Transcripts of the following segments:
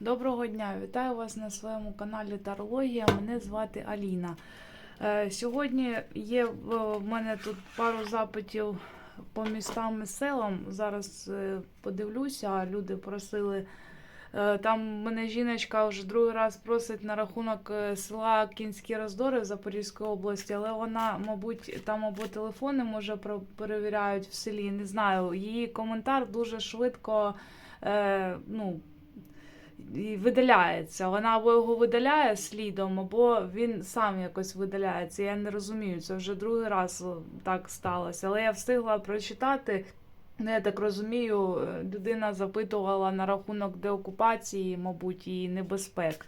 Доброго дня! Вітаю вас на своєму каналі Тарологія. Мене звати Аліна. Е, Сьогодні є в в мене тут пару запитів по містам і селам. Зараз е, подивлюся, люди просили. е, Там мене жіночка вже другий раз просить на рахунок е, села Кінські Роздори в Запорізькій області, але вона, мабуть, там або телефони може перевіряють в селі. Не знаю. Її коментар дуже швидко. Е, ну, і видаляється. Вона або його видаляє слідом, або він сам якось видаляється. Я не розумію, це вже другий раз так сталося. Але я встигла прочитати. Ну, я так розумію, е, людина запитувала на рахунок деокупації, мабуть, і небезпек.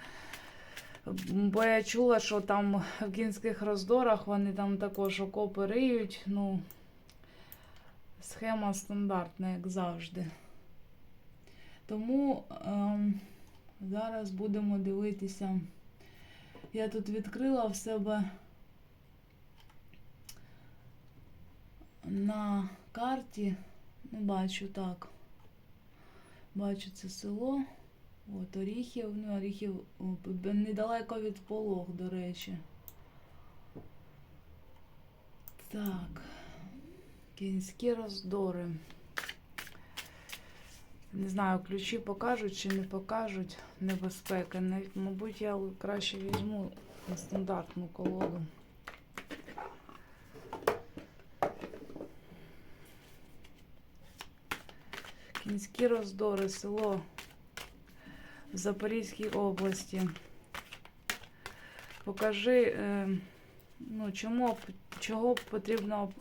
Бо я чула, що там в кінських роздорах вони там також окопи риють. Ну, схема стандартна, як завжди. Тому ем, зараз будемо дивитися. Я тут відкрила в себе на карті. Ну, бачу так. Бачу це село. От Оріхів. Ну, Оріхів недалеко від Полог, до речі. Так. Кінські роздори. Не знаю, ключі покажуть чи не покажуть небезпеки. Мабуть, я краще візьму стандартну колоду. Кінські роздори, село в Запорізькій області. Покажи, е, ну, чому, чого потрібно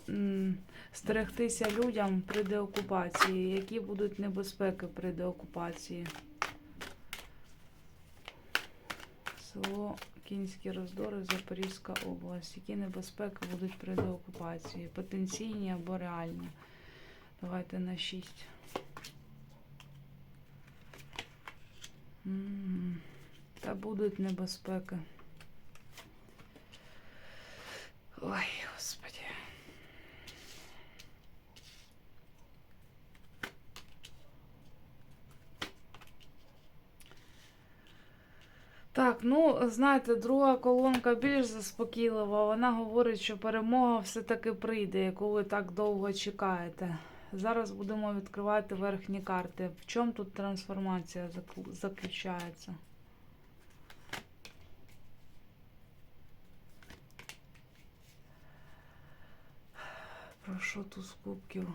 стерегтися людям при деокупації, які будуть небезпеки при деокупації. Село Кінські роздори, Запорізька область. Які небезпеки будуть при деокупації? Потенційні або реальні. Давайте на 6. Та будуть небезпеки. Ой, Так, ну, знаєте, друга колонка більш заспокійлива. Вона говорить, що перемога все-таки прийде, яку ви так довго чекаєте. Зараз будемо відкривати верхні карти. В чому тут трансформація заключається? Про що тут з кубків?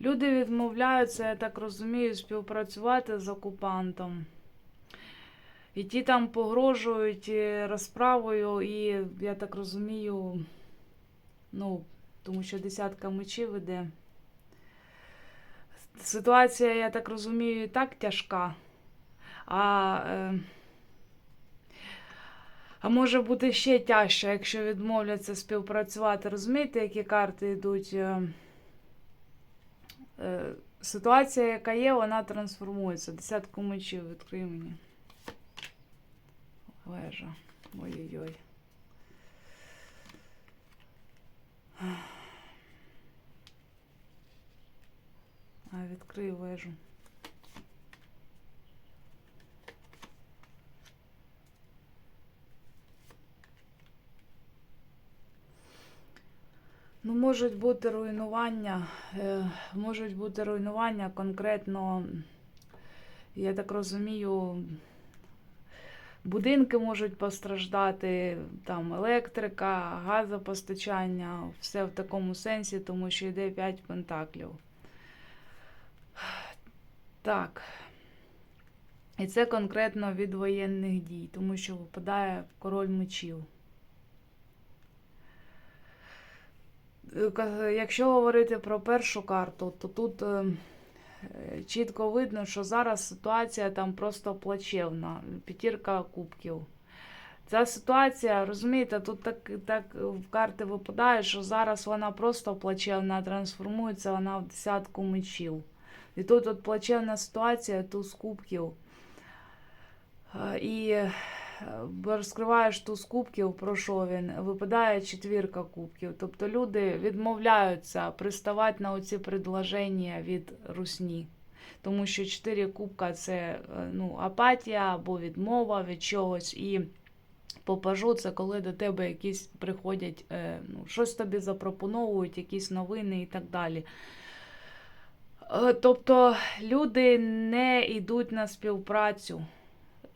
Люди відмовляються, я так розумію, співпрацювати з окупантом. І ті там погрожують е, розправою, і я так розумію, ну, тому що десятка мечів іде. Ситуація, я так розумію, і так тяжка. А, е, а може бути ще тяжче, якщо відмовляться співпрацювати. Розумієте, які карти йдуть? Е, ситуація, яка є, вона трансформується. Десятку мечів відкрий мені. Вежа. Ой-ой-ой. А, відкрий вежу. Ну, можуть бути руйнування, е, можуть бути руйнування конкретно, я так розумію, будинки можуть постраждати, там електрика, газопостачання, все в такому сенсі, тому що йде 5 пентаклів. Так. І це конкретно від воєнних дій, тому що випадає король мечів. Е, ка- Якщо говорити про першу карту, то тут е, чітко видно, що зараз ситуація там просто плачевна. П'ятірка кубків. Ця ситуація, розумієте, тут так, так в карти випадає, що зараз вона просто плачевна, трансформується вона в десятку мечів. І тут от плачевна ситуація, туз кубків. Е, І розкриваєш туз кубків, про що він, випадає четвірка кубків. Тобто люди відмовляються приставати на оці предложення від русні. Тому що чотири кубка це е, ну, апатія або відмова від чогось. І попажу це коли до тебе якісь приходять, е, ну, щось тобі запропоновують, якісь новини і так далі. Е, Тобто люди не йдуть на співпрацю.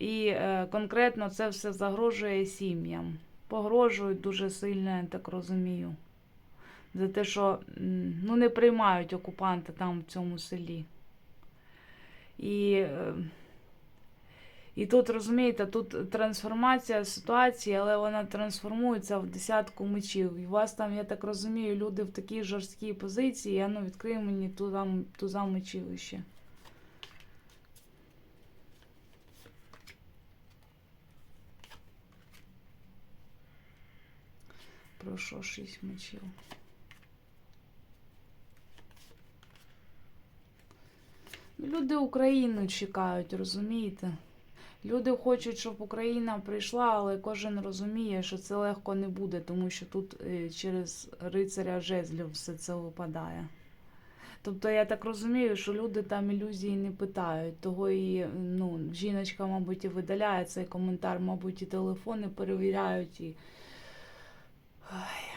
І е, конкретно це все загрожує сім'ям. Погрожують дуже сильно, я так розумію. За те, що ну, не приймають окупанти там в цьому селі. І, е, і тут, розумієте, тут трансформація ситуації, але вона трансформується в десятку мечів. І у вас там, я так розумію, люди в такій жорсткій позиції, а ну відкрий мені туза, туза мечів ще. Про що шість мечів? Люди Україну чекають, розумієте? Люди хочуть, щоб Україна прийшла, але кожен розуміє, що це легко не буде, тому що тут е, через рицаря жезлів все це випадає. Тобто я так розумію, що люди там ілюзії не питають. Того і ну, жіночка, мабуть, і видаляє цей коментар, мабуть, і телефони перевіряють. І... Ой.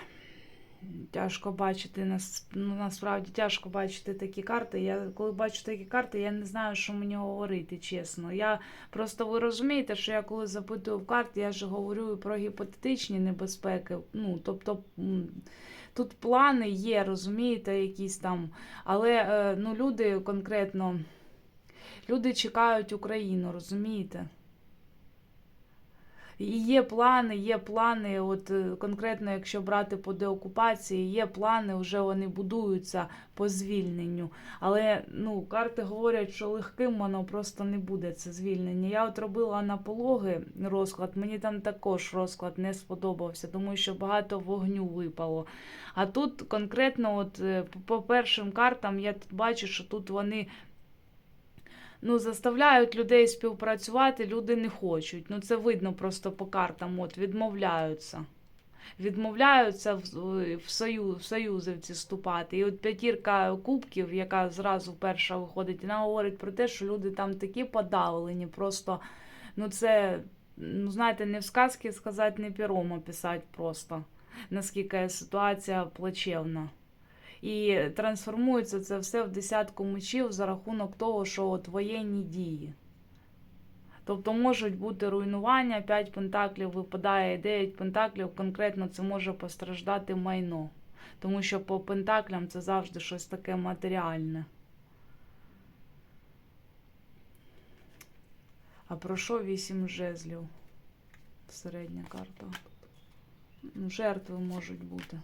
Тяжко бачити нас, ну, насправді тяжко бачити такі карти. Я коли бачу такі карти, я не знаю, що мені говорити, чесно. Я просто ви розумієте, що я коли запитую в карти, я ж говорю про гіпотетичні небезпеки. Ну, тобто тут плани є, розумієте, якісь там. Але е, ну, люди конкретно люди чекають Україну, розумієте? І є плани, є плани, от е, конкретно, якщо брати по деокупації, є плани, вже вони будуються по звільненню. Але ну, карти говорять, що легким воно просто не буде це звільнення. Я от робила на пологи розклад, мені там також розклад не сподобався, тому що багато вогню випало. А тут конкретно, от е, по першим картам, я тут бачу, що тут вони ну, заставляють людей співпрацювати, люди не хочуть. Ну, це видно просто по картам, от відмовляються. Відмовляються в, в, союз, в союзівці вступати. І от п'ятірка кубків, яка зразу перша виходить, вона говорить про те, що люди там такі подавлені. Просто, ну це, ну знаєте, не в сказки сказати, не пером описати просто, наскільки ситуація плачевна. І трансформується це все в десятку мечів за рахунок того, що от воєнні дії. Тобто можуть бути руйнування, 5 пентаклів випадає, 9 пентаклів, конкретно це може постраждати майно. Тому що по пентаклям це завжди щось таке матеріальне. А про що 8 жезлів? Середня карта. Жертви можуть бути.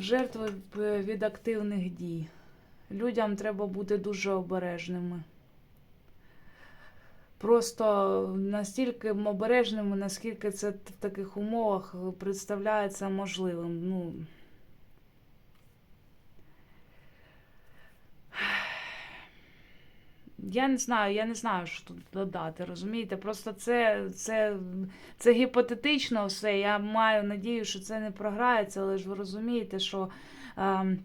Жертви від активних дій. Людям треба бути дуже обережними. Просто настільки обережними, наскільки це в таких умовах представляється можливим. Ну, Я не знаю, я не знаю, що тут додати, розумієте? Просто це, це, це гіпотетично все. Я маю надію, що це не програється, але ж ви розумієте, що е,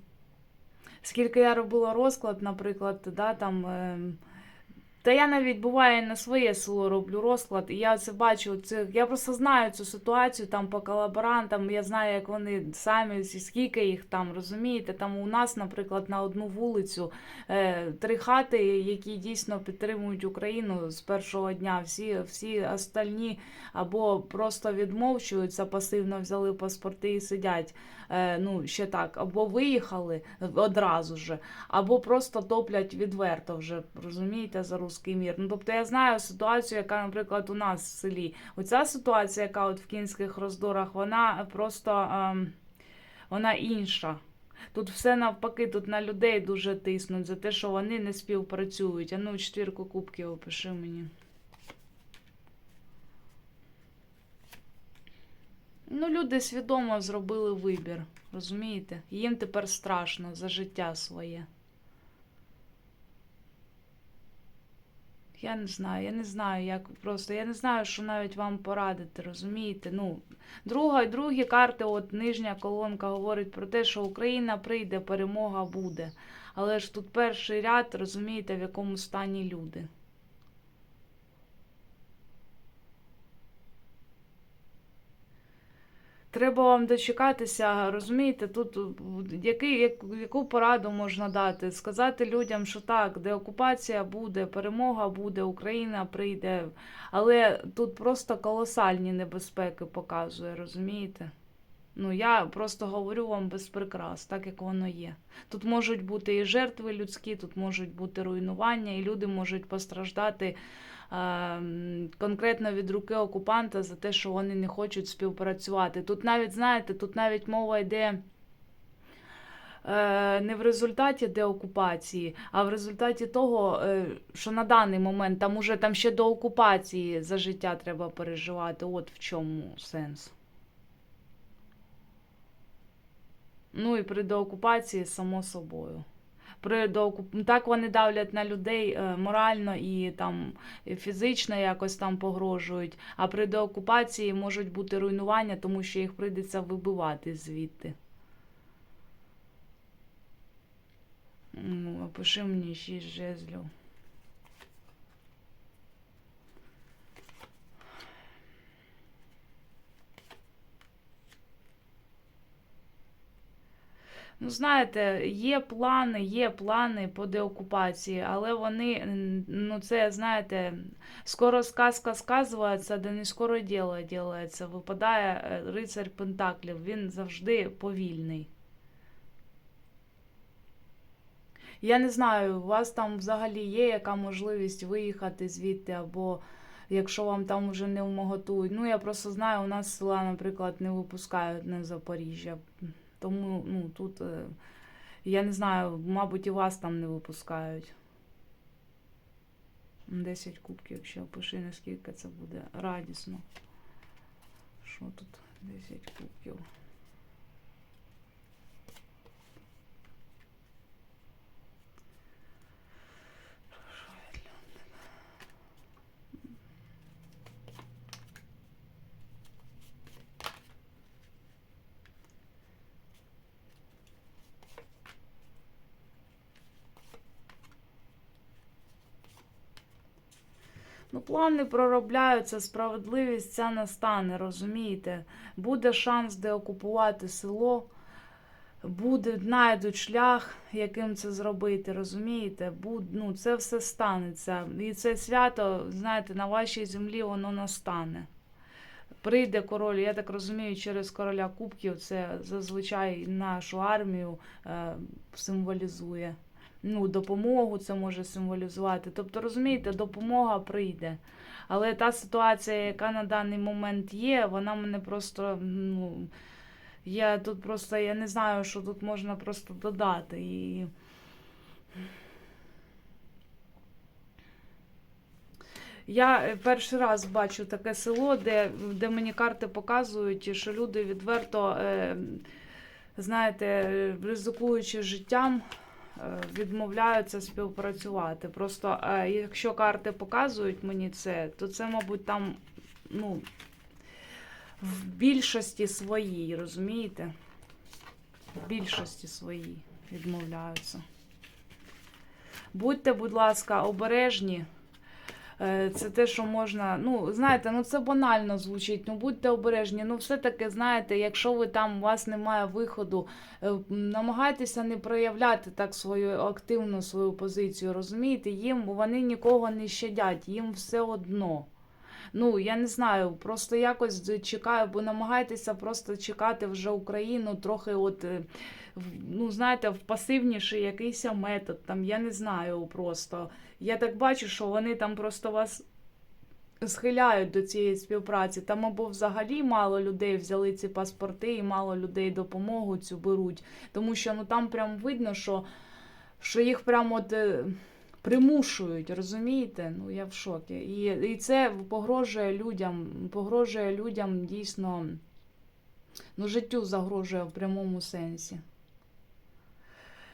скільки я робила розклад, наприклад, да, там. Та я навіть буває на своє село роблю розклад, і я це бачу. Це я просто знаю цю ситуацію там по колаборантам. Я знаю, як вони самі скільки їх там розумієте. Там у нас, наприклад, на одну вулицю е, три хати, які дійсно підтримують Україну з першого дня. Всі всі остальні або просто відмовчуються, пасивно взяли паспорти і сидять. Е, ну ще так, або виїхали одразу ж, або просто топлять відверто вже розумієте за русський мір. Ну тобто я знаю ситуацію, яка, наприклад, у нас в селі. Оця ситуація, яка от в кінських роздорах, вона просто ем, вона інша. Тут все навпаки, тут на людей дуже тиснуть за те, що вони не співпрацюють. А ну, четвірку кубків опиши мені. Ну, люди свідомо зробили вибір, розумієте? Їм тепер страшно за життя своє. Я не знаю, я не знаю, як просто. Я не знаю, що навіть вам порадити, розумієте? Ну, друга, другі карти, от нижня колонка говорить про те, що Україна прийде, перемога буде. Але ж тут перший ряд, розумієте, в якому стані люди. Треба вам дочекатися, розумієте, тут який, як, яку пораду можна дати? Сказати людям, що так, деокупація буде, перемога буде, Україна прийде. Але тут просто колосальні небезпеки показує, розумієте? Ну, я просто говорю вам без прикрас, так як воно є. Тут можуть бути і жертви людські, тут можуть бути руйнування, і люди можуть постраждати конкретно від руки окупанта за те, що вони не хочуть співпрацювати. Тут навіть, знаєте, тут навіть мова йде. е, Не в результаті деокупації, а в результаті того, е, що на даний момент там уже там ще до окупації за життя треба переживати. От в чому сенс. Ну і при деокупації, само собою. При деокуп... Так вони давлять на людей е, морально і там фізично якось там погрожують. А при деокупації можуть бути руйнування, тому що їх прийдеться вибивати звідти. Пиши опиши мені ще жезлів. Ну, знаєте, є плани, є плани по деокупації, але вони, ну це, знаєте, скоро сказка сказується, да не скоро діло ділається. Випадає е, рицарь Пентаклів, він завжди повільний. Я не знаю, у вас там взагалі є яка можливість виїхати звідти, або якщо вам там вже не вмоготують. Ну, я просто знаю, у нас села, наприклад, не випускають на Запоріжжя. Тому ну, тут, е, я не знаю, мабуть, і вас там не випускають. 10 кубків, якщо пиши, наскільки це буде радісно. Що тут 10 кубків? Ну, плани проробляються, справедливість ця настане, розумієте? Буде шанс деокупувати село, буде, знайдуть шлях, яким це зробити, розумієте? Буд, ну, це все станеться. І це свято, знаєте, на вашій землі воно настане. Прийде король, я так розумію, через короля Кубків це зазвичай нашу армію е, символізує ну, допомогу це може символізувати. Тобто, розумієте, допомога прийде. Але та ситуація, яка на даний момент є, вона мене просто. ну, Я тут просто я не знаю, що тут можна просто додати. І... Я е, перший раз бачу таке село, де де мені карти показують, що люди відверто, е, знаєте, ризикуючи життям, відмовляються співпрацювати. Просто е, якщо карти показують мені це, то це, мабуть, там, ну, в більшості своїй, розумієте? В більшості своїй відмовляються. Будьте, будь ласка, обережні. Е, це те, що можна. Ну, знаєте, ну це банально звучить. Ну будьте обережні. Ну, все-таки, знаєте, якщо ви там у вас немає виходу, е, намагайтеся не проявляти так свою активну свою позицію. Розумієте, їм вони нікого не щадять, їм все одно. Ну, я не знаю, просто якось чекаю, бо намагайтеся просто чекати вже Україну трохи, от, е, ну, знаєте, в пасивніший якийсь метод. Там, Я не знаю просто. Я так бачу, що вони там просто вас. Схиляють до цієї співпраці. Там або взагалі мало людей взяли ці паспорти, і мало людей допомогу цю беруть. Тому що ну там прям видно, що що їх прямо от е, примушують, розумієте? Ну я в шокі. І і це погрожує людям, погрожує людям дійсно ну, життю загрожує в прямому сенсі.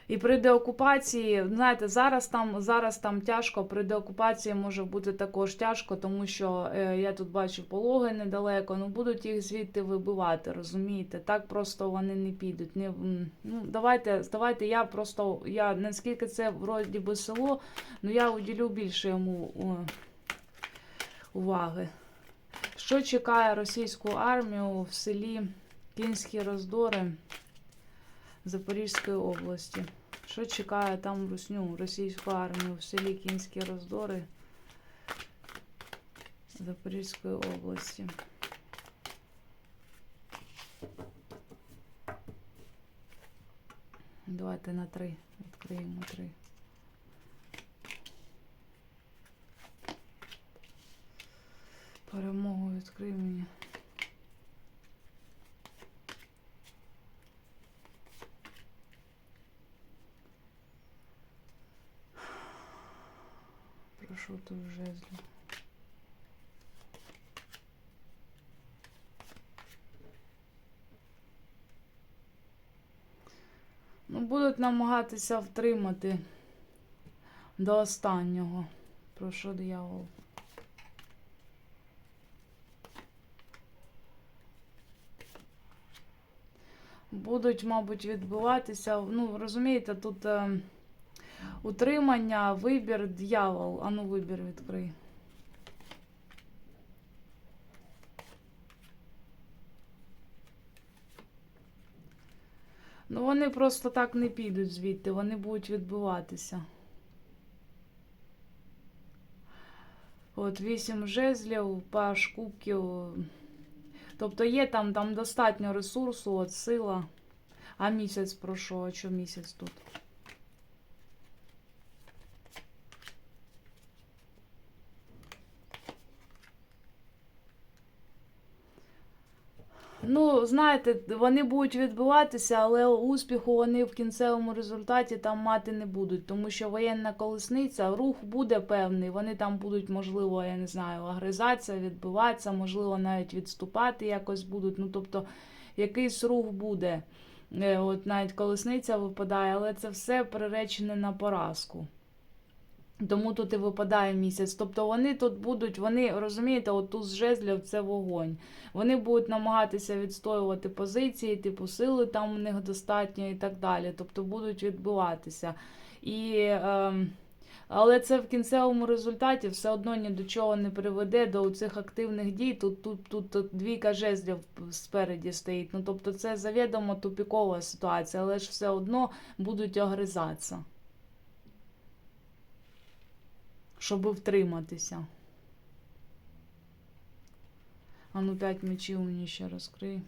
І при деокупації, знаєте, зараз там зараз там тяжко, при деокупації може бути також тяжко, тому що е, я тут бачу пологи недалеко, ну будуть їх звідти вибивати, розумієте? Так просто вони не підуть. Не, ну, давайте, давайте я просто, я наскільки це вроді би село, ну я уділю більше йому о, уваги. Що чекає російську армію в селі Кінські роздори Запорізької області? Що чекає там русню, російську армію в селі Кінські роздори Запорізької області? Давайте на три. Відкриємо три. Перемогу відкрий мені. Прошу тут жезлі. Ну, будуть намагатися втримати до останнього. Прошу диявол. Будуть, мабуть, відбуватися. Ну, розумієте, тут е, утримання, вибір, дьявол. Ану, вибір відкрий. Ну, вони просто так не підуть звідти, вони будуть відбуватися. От вісім жезлів, паш кубків. Тобто є там, там достатньо ресурсу, от сила. А місяць пройшов, а що місяць тут? Ну, знаєте, вони будуть відбуватися, але успіху вони в кінцевому результаті там мати не будуть, тому що воєнна колесниця, рух буде певний. Вони там будуть, можливо, я не знаю, агризатися, відбиватися, можливо, навіть відступати якось будуть. Ну, тобто, якийсь рух буде. Е, От навіть колесниця випадає, але це все приречене на поразку. Тому тут і випадає місяць. Тобто вони тут будуть, вони розумієте, от тут з жезлів це вогонь. Вони будуть намагатися відстоювати позиції, типу сили там у них достатньо і так далі. Тобто будуть відбиватися. І, е, але це в кінцевому результаті все одно ні до чого не приведе до цих активних дій. Тут, тут, тут, тут двійка жезлів спереді стоїть. Ну тобто це завідомо тупікова ситуація, але ж все одно будуть огризатися. Щоб втриматися. А ну, п'ять мечів мені ще розкрий.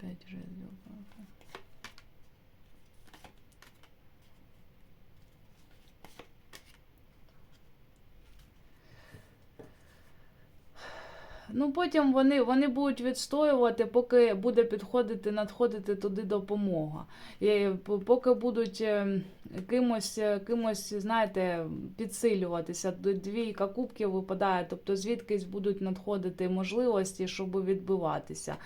П'ять жезлів. Ну, потім вони, вони будуть відстоювати, поки буде підходити, надходити туди допомога. І поки будуть е, кимось, е, кимось, знаєте, підсилюватися. Двійка кубків випадає, тобто звідкись будуть надходити можливості, щоб відбиватися.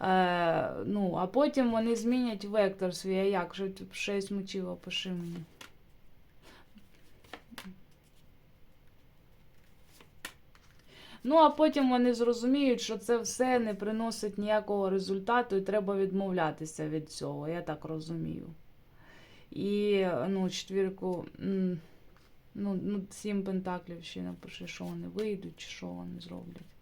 Е, ну, А потім вони змінять вектор свій. А як же шість мечів опиши мені. Ну, а потім вони зрозуміють, що це все не приносить ніякого результату і треба відмовлятися від цього, я так розумію. І ну, четвірку, ну, ну, сім пентаклів ще напиши, що вони вийдуть, що вони зроблять.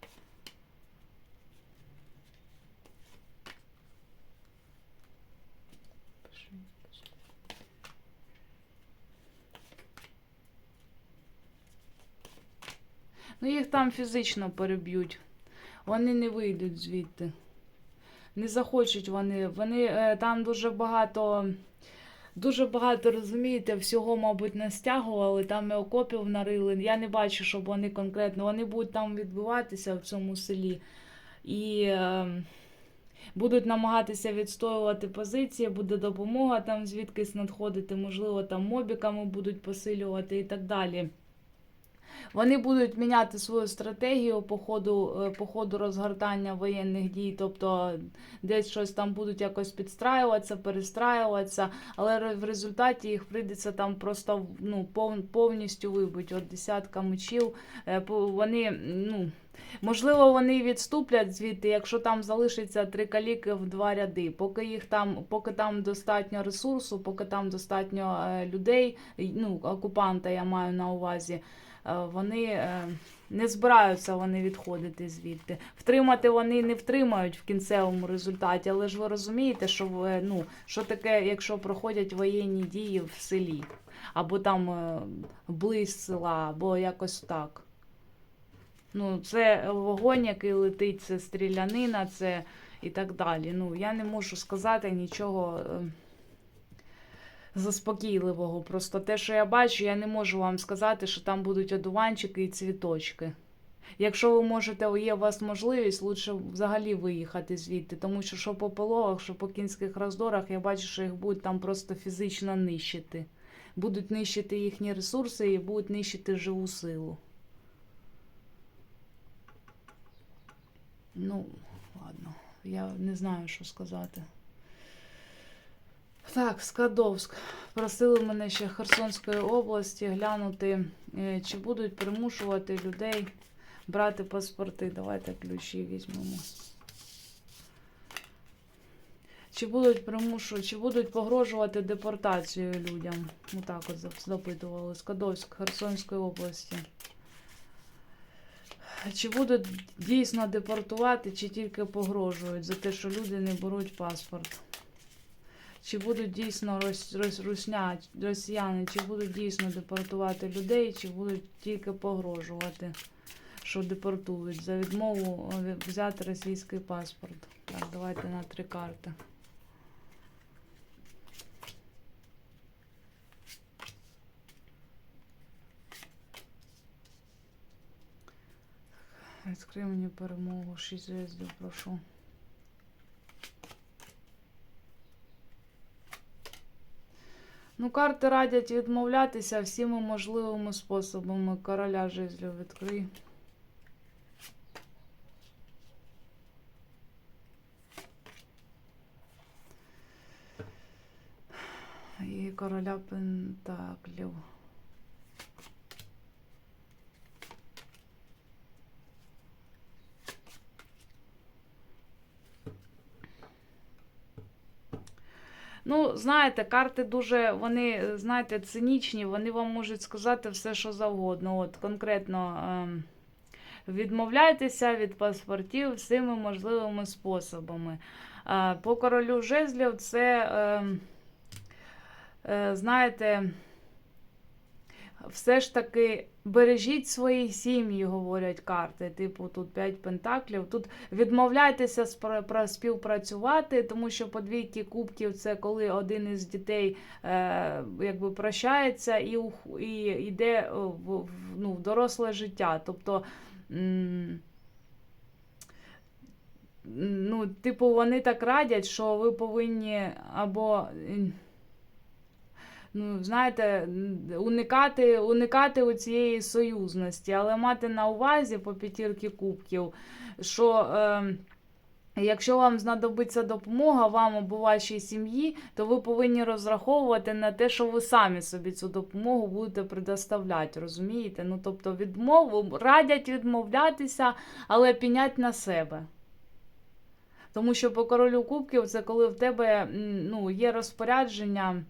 Ну, їх там фізично переб'ють. Вони не вийдуть звідти. Не захочуть вони. Вони е, там дуже багато, дуже багато, розумієте, всього, мабуть, не стягували, там і окопів нарили. Я не бачу, щоб вони конкретно. Вони будуть там відбиватися в цьому селі. І е, будуть намагатися відстоювати позиції, буде допомога там звідкись надходити, можливо, там мобіками будуть посилювати і так далі. Вони будуть міняти свою стратегію по ходу, е, по ходу розгортання воєнних дій, тобто десь щось там будуть якось підстраюватися, перестраюватися, але в результаті їх прийдеться там просто ну, пов- повністю вибити. От десятка мечів. Е, Вони, ну, можливо, вони відступлять звідти, якщо там залишиться три каліки в два ряди. Поки їх там, поки там достатньо ресурсу, поки там достатньо е, людей, ну, окупанта я маю на увазі. Е, Вони е, не збираються вони відходити звідти. Втримати вони не втримають в кінцевому результаті, але ж ви розумієте, що ви, ну, що таке, якщо проходять воєнні дії в селі, або там е, близь села, або якось так. Ну, це вогонь, який летить, це стрілянина, це і так далі. Ну, я не можу сказати нічого е, заспокійливого. Просто те, що я бачу, я не можу вам сказати, що там будуть одуванчики і цвіточки. Якщо ви можете, є у вас можливість, лучше взагалі виїхати звідти, тому що що по пологах, що по кінських роздорах, я бачу, що їх будуть там просто фізично нищити. Будуть нищити їхні ресурси і будуть нищити живу силу. Ну, ладно, я не знаю, що сказати. Так, Скадовськ. Просили мене ще Херсонської області глянути, е, чи будуть примушувати людей брати паспорти. Давайте ключі візьмемо. Чи будуть примушувати, чи будуть погрожувати депортацією людям? Отак от запитували. Скадовськ Херсонської області. Чи будуть дійсно депортувати, чи тільки погрожують за те, що люди не беруть паспорт? Чи будуть дійсно рос, рос, русня, росіяни, чи будуть дійсно депортувати людей, чи будуть тільки погрожувати, що депортують за відмову взяти російський паспорт? Так, давайте на три карти. Відкрий мені перемогу, шість зв'язків, прошу. Ну, карти радять відмовлятися всіми можливими способами. Короля жезлів відкрий. І короля пентаклів. Ну, знаєте, карти дуже, вони, знаєте, цинічні, вони вам можуть сказати все, що завгодно. От конкретно ем, відмовляйтеся від паспортів всіми можливими способами. Е, по королю жезлів це, ем, е, знаєте, все ж таки бережіть свої сім'ї, говорять карти. Типу, тут 5 пентаклів. Тут відмовляйтеся про співпрацювати, тому що по двійки кубків це коли один із дітей е, якби прощається і, і йде в, в, ну, в доросле життя. Тобто. м, Ну, типу, вони так радять, що ви повинні або ну, знаєте, уникати, уникати у цієї союзності, але мати на увазі по п'ятірки кубків, що е, якщо вам знадобиться допомога вам або вашій сім'ї, то ви повинні розраховувати на те, що ви самі собі цю допомогу будете предоставляти, розумієте? Ну, тобто, відмову радять відмовлятися, але пінять на себе. Тому що по королю кубків це коли в тебе ну, є розпорядження,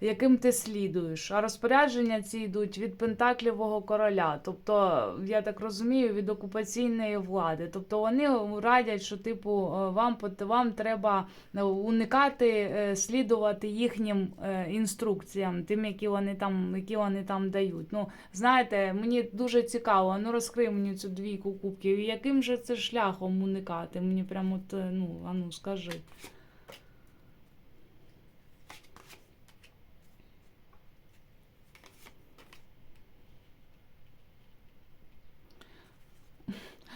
яким ти слідуєш. А розпорядження ці йдуть від Пентаклівого короля. Тобто, я так розумію, від окупаційної влади. Тобто вони радять, що типу е, вам, вам треба е, уникати, е, слідувати їхнім інструкціям, тим, які вони там, які вони там дають. Ну, знаєте, мені дуже цікаво, ну розкрий мені цю двійку кубків. І яким же це шляхом уникати? Мені прямо ну, а ну скажи.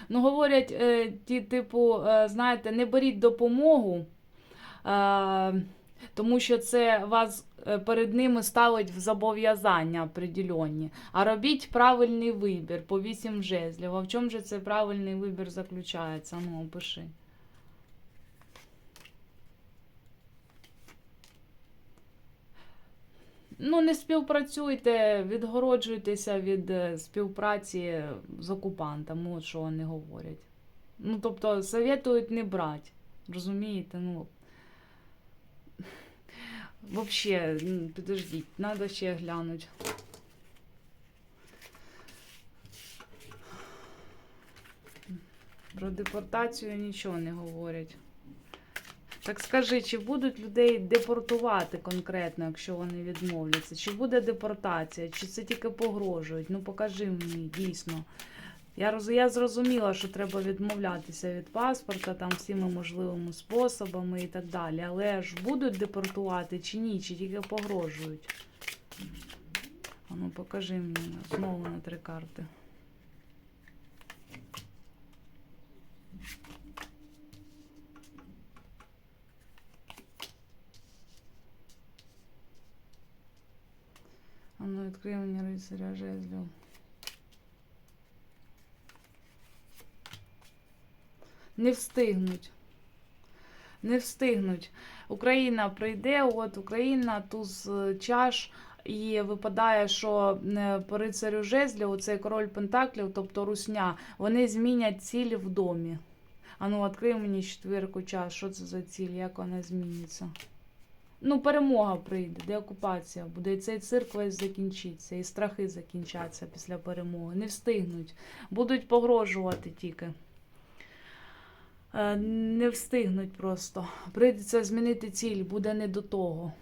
Ну, говорять, е, ті, типу, е, знаєте, не беріть допомогу, е, тому що це вас перед ними ставить в зобов'язання определенні, а робіть правильний вибір по вісім жезлів. А в чому же цей правильний вибір заключається? Ну, опиши. Ну, не співпрацюйте, відгороджуйтеся від е, співпраці з окупантами, от що вони говорять. Ну, тобто, советують не брати. Розумієте? Ну. Вообще, м, підождіть, треба ще глянути. Про депортацію нічого не говорять. Так скажи, чи будуть людей депортувати конкретно, якщо вони відмовляться? Чи буде депортація, чи це тільки погрожують? Ну покажи мені дійсно. Я, роз... я зрозуміла, що треба відмовлятися від паспорта там всіми можливими способами і так далі. Але ж будуть депортувати чи ні, чи тільки погрожують? Ну покажи мені знову на три карти. А ну відкрий мені рицаря жезлів. Не встигнуть. Не встигнуть. Україна прийде, от Україна туз чаш, і випадає, що е, по рицарю жезлів, оцей король Пентаклів, тобто русня, вони змінять цілі в домі. А ну, відкрий мені четвірку чаш, що це за ціль, як вона зміниться. Ну, перемога прийде, деокупація буде, і цей цирк весь закінчиться, і страхи закінчаться після перемоги. Не встигнуть. Будуть погрожувати тільки. Е, Не встигнуть просто. Прийдеться змінити ціль, буде не до того.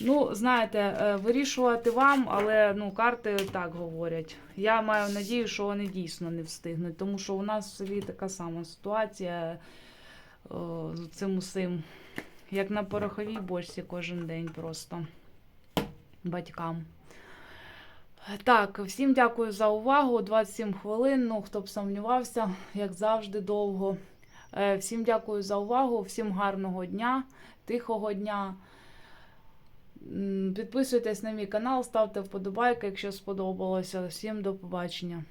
Ну, знаєте, е, вирішувати вам, але ну, карти так говорять. Я маю надію, що вони дійсно не встигнуть, тому що у нас в селі така сама ситуація о, цим усім. Як на пороховій бочці кожен день просто батькам. Так, всім дякую за увагу. 27 хвилин. Ну, хто б сумнівався, як завжди, довго. Е, Всім дякую за увагу, всім гарного дня, тихого дня. Підписуйтесь на мій канал, ставте вподобайки, якщо сподобалося. Всім до побачення.